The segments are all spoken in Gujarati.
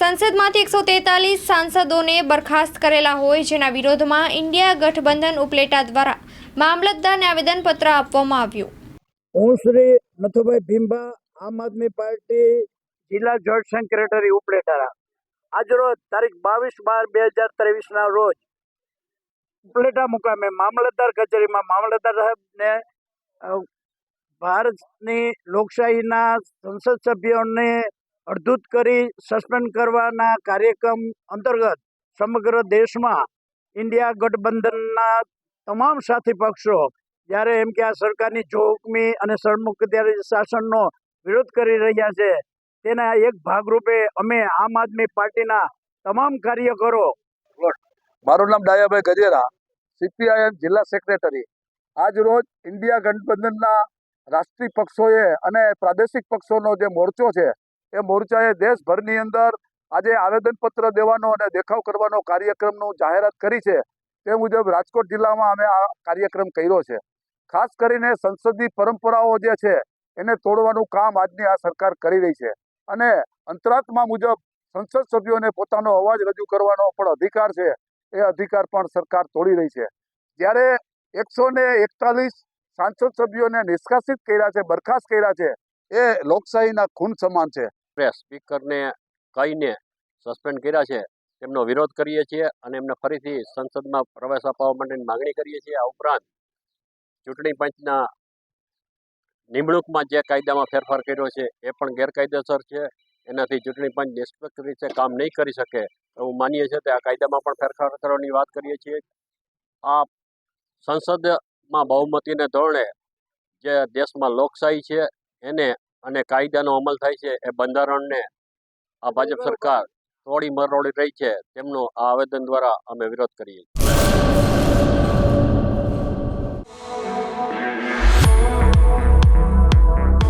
સંસદમાંથી એકસો તેતાલીસ સાંસદોને બરખાસ્ત કરેલા હોય જેના વિરોધમાં ઇન્ડિયા ગઠબંધન ઉપલેટા દ્વારા મામલતદારને આવેદનપત્ર આપવામાં આવ્યું. હું શ્રી નથુભાઈ ભીમભા આમ આદમી પાર્ટી જિલ્લા જોઈન્ટ સેક્રેટરી ઉપલેટારા આજરોજ તારીખ બાવીસ બાર બે હજાર ત્રેવીસના રોજ ઉપલેટા મુકામે મામલતદાર કચેરીમાં મામલતદાર સાહેબને ભારતની લોકશાહીના સંસદ સભ્યોને અડધૂત કરી સસ્પેન્ડ કરવાના કાર્યક્રમ અંતર્ગત સમગ્ર દેશમાં ઇન્ડિયા ગઠબંધનના તમામ સાથી પક્ષો જ્યારે એમ કે આ સરકારની જોખમી અને સરમુખત્યારી શાસનનો વિરોધ કરી રહ્યા છે, તેના એક ભાગરૂપે અમે આમ આદમી પાર્ટીના તમામ કાર્યકરો મારું નામ ડાયાભાઈ ગજેરા સીપીઆઈએમ જિલ્લા સેક્રેટરી આજ રોજ ઇન્ડિયા ગઠબંધનના રાષ્ટ્રીય પક્ષોએ અને પ્રાદેશિક પક્ષોનો જે મોરચો છે એ મોરચાએ દેશભરની અંદર આજે આવેદનપત્ર દેવાનો અને દેખાવ કરવાનો કાર્યક્રમનું જાહેરાત કરી છે, તે મુજબ રાજકોટ જિલ્લામાં અમે આ કાર્યક્રમ કર્યો છે. ખાસ કરીને સંસદની પરંપરાઓ જે છે, એને તોડવાનું કામ આજની આ સરકાર કરી રહી છે. અને અંતરાત્મા મુજબ સંસદ સભ્યોને પોતાનો અવાજ રજૂ કરવાનો પણ અધિકાર છે, એ અધિકાર પણ સરકાર તોડી રહી છે. જ્યારે એકસો ને એકતાલીસ સાંસદ સભ્યોને નિષ્કાસિત કર્યા છે, બરખાસ્ત કર્યા છે, એ લોકશાહીના ખૂન સમાન છે. આપણે સ્પીકરને કહીને સસ્પેન્ડ કર્યા છે, તેમનો વિરોધ કરીએ છીએ અને એમને ફરીથી સંસદમાં પ્રવેશ અપાવવા માટેની માંગણી કરીએ છીએ. આ ઉપરાંત ચૂંટણી પંચના નિમણૂકમાં જે કાયદામાં ફેરફાર કર્યો છે, એ પણ ગેરકાયદેસર છે. એનાથી ચૂંટણી પંચ નિષ્પક્ષ રીતે કામ નહીં કરી શકે એવું માનીએ છીએ. તે આ કાયદામાં પણ ફેરફાર કરવાની વાત કરીએ છીએ. આ સંસદમાં બહુમતીને ધોરણે જે દેશમાં લોકશાહી છે, એને અને કાયદાનો અમલ થાય છે એ બંધારણને આ ભાજપ સરકાર થોડી મરોડી રહી છે, તેમનો આ આવેદન દ્વારા અમે વિરોધ કરીએ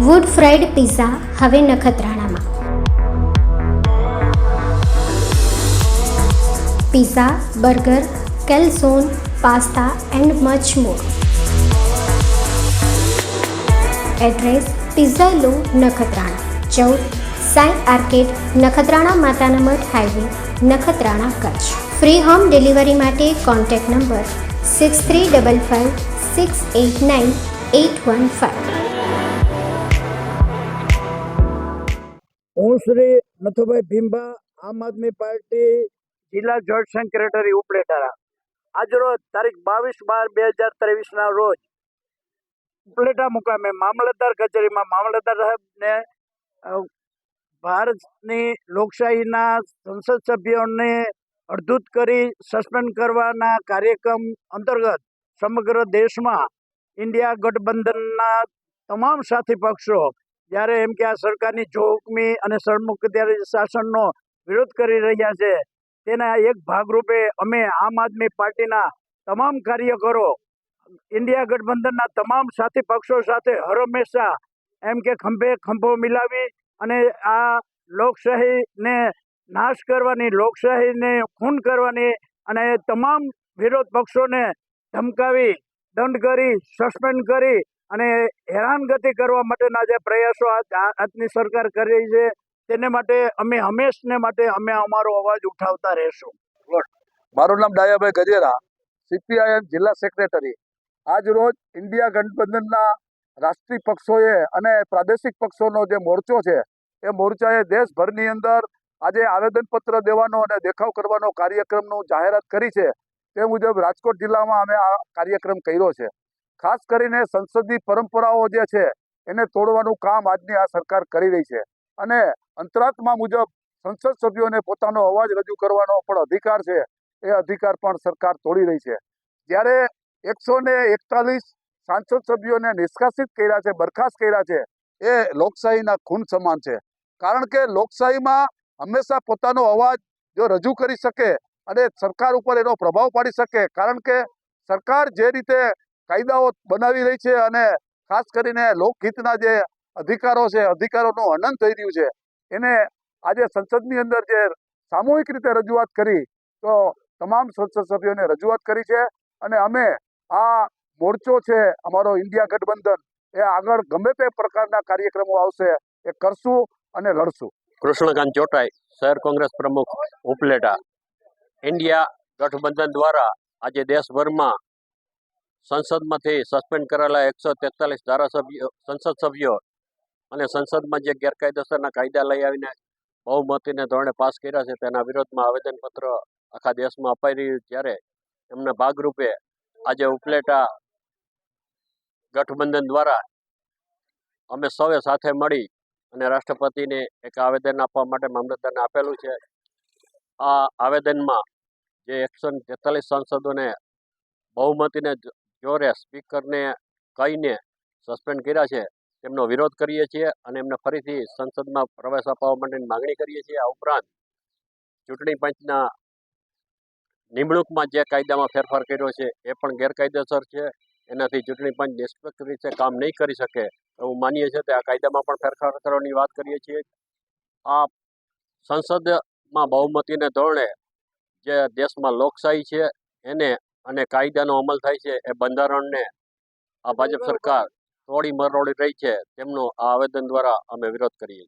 વુડ ફ્રાઈડ પિઝા હવે નખત્રાણામાં. Pizza burger calzone pasta and much more address pizza લો નખત્રાણા. ચૌદ, સાઈ આર્કેડ, નખત્રાણા માતાના મઠ highway, Nakhatrana Kutch. Free home delivery માટે contact number six three double five six eight nine eight one five હું શ્રી નથુભાઈ ભીમભા, આમ આદમી પાર્ટી જિલ્લા જોઈન્ટ સેક્રેટરી ઉપલેટારા આજરોજ તારીખ બાવીસ બાર બે હજાર ત્રેવીસના રોજ ઉપલેટા મુકામે મામલતદાર કચેરીમાં મામલતદાર સાહેબને ભારતની લોકશાહીના સંસદ સભ્યોને અડધૂત કરી સસ્પેન્ડ કરવાના કાર્યક્રમ અંતર્ગત સમગ્ર દેશમાં ઇન્ડિયા ગઠબંધનના તમામ સાથી પક્ષો જ્યારે એમ કે આ સરકારની જોખમી અને સરમુખત્યારી શાસનનો વિરોધ કરી રહ્યા છે, તેના એક ભાગરૂપે અમે આમ આદમી પાર્ટીના તમામ કાર્યકરો ઇન્ડિયા ગઠબંધનના તમામ સાથી પક્ષો સાથે હર હંમેશા એમ કે ખંભે ખંભો મિલાવી અને આ લોકશાહીને નાશ કરવાની, લોકશાહીને ખૂન કરવાની અને તમામ વિરોધ પક્ષોને ધમકાવી, દંડ કરી, સસ્પેન્ડ કરી અને હેરાનગતિ કરવા માટેના જે પ્રયાસો આજની સરકાર કરી રહી છે, તેને માટે અમે હંમેશને માટે અમે અમારો અવાજ ઉઠાવતા રહેશું. મારું નામ ડાયાભાઈ ગજેરા, સીપીઆઈએમ જિલ્લા સેક્રેટરી. આજ રોજ ઇન્ડિયા ગઠબંધનના રાષ્ટ્રીય પક્ષોએ અને પ્રાદેશિક પક્ષોનો જે મોરચો છે, એ મોરચાએ દેશભરની અંદર આજે આવેદનપત્ર દેવાનો અને દેખાવ કરવાનો કાર્યક્રમનું જાહેરાત કરી છે. તે મુજબ રાજકોટ જિલ્લામાં અમે આ કાર્યક્રમ કર્યો છે. ખાસ કરીને સંસદની પરંપરાઓ જે છે, એને તોડવાનું કામ આજની આ સરકાર કરી રહી છે. અને અંતરાત્મા મુજબ સંસદ સભ્યોને પોતાનો અવાજ રજૂ કરવાનો પણ અધિકાર છે, એ અધિકાર પણ સરકાર તોડી રહી છે. જ્યારે એકસો ને એકતાલીસ સાંસદ સભ્યોને નિષ્કાસિત કર્યા છે, બરખાસ્ત કર્યા છે, એ લોકશાહીના ખૂન સમાન છે. કારણ કે લોકશાહીમાં હંમેશા પોતાનો અવાજ જો રજૂ કરી શકે અને સરકાર ઉપર એનો પ્રભાવ પાડી શકે, કારણ કે સરકાર જે રીતે કાયદાઓ બનાવી રહી છે અને ખાસ કરીને લોકહિતના જે અધિકારો છે, અધિકારોનું હનન થઈ રહ્યું છે, એને આજે સંસદની અંદર જે સામૂહિક રીતે રજૂઆત કરી, તો તમામ સંસદ સભ્યોને રજૂઆત કરી છે અને અમે આ મોરચો છે, અમારો ઇન્ડિયા ગઠબંધન, એ આગળ ગમે તે પ્રકારના કાર્યક્રમો આવશે, એ કરશું અને લડશું. કૃષ્ણકાંત ચોટાઈ, શહેર કોંગ્રેસ પ્રમુખ ઉપલેટા. ઇન્ડિયા ગઠબંધન દ્વારા આજે દેશભરમાં સંસદમાંથી સસ્પેન્ડ કરેલા એકસો તેતાલીસ ધારાસભ્યો, સંસદ સભ્યો અને સંસદમાં જે ગેરકાયદેસરના કાયદા લઈ આવીને બહુમતીને ધોરણે પાસ કર્યા છે, તેના વિરોધમાં આવેદનપત્ર આખા દેશમાં અપાઈ રહ્યું ત્યારે એમના ભાગરૂપે આજે ઉપલેટા ગઠબંધન દ્વારા અમે સૌએ સાથે મળી અને રાષ્ટ્રપતિને એક આવેદન આપવા માટે મામલતદારને આપેલું છે. આ આવેદનમાં જે એકસો તેતાલીસ સાંસદોને બહુમતીને જોરે સ્પીકરને કહીને સસ્પેન્ડ કર્યા છે, તેમનો વિરોધ કરીએ છીએ અને એમને ફરીથી સંસદમાં પ્રવેશ અપાવવા માટેની માગણી કરીએ છીએ. આ ઉપરાંત ચૂંટણી પંચના નિમણૂકમાં જે કાયદામાં ફેરફાર કર્યો છે, એ પણ ગેરકાયદેસર છે. એનાથી ચૂંટણી પંચ નિષ્પક્ષ રીતે કામ નહીં કરી શકે એવું માનીએ છીએ. તે આ કાયદામાં પણ ફેરફાર કરવાની વાત કરીએ છીએ. આ સંસદમાં બહુમતીને ધોરણે જે દેશમાં લોકશાહી છે, એને અને કાયદાનો અમલ થાય છે, એ બંધારણને આ ભાજપ સરકાર તોડી મરોડી રહી છે, તેમનો આ આવેદન દ્વારા અમે વિરોધ કરીએ છીએ.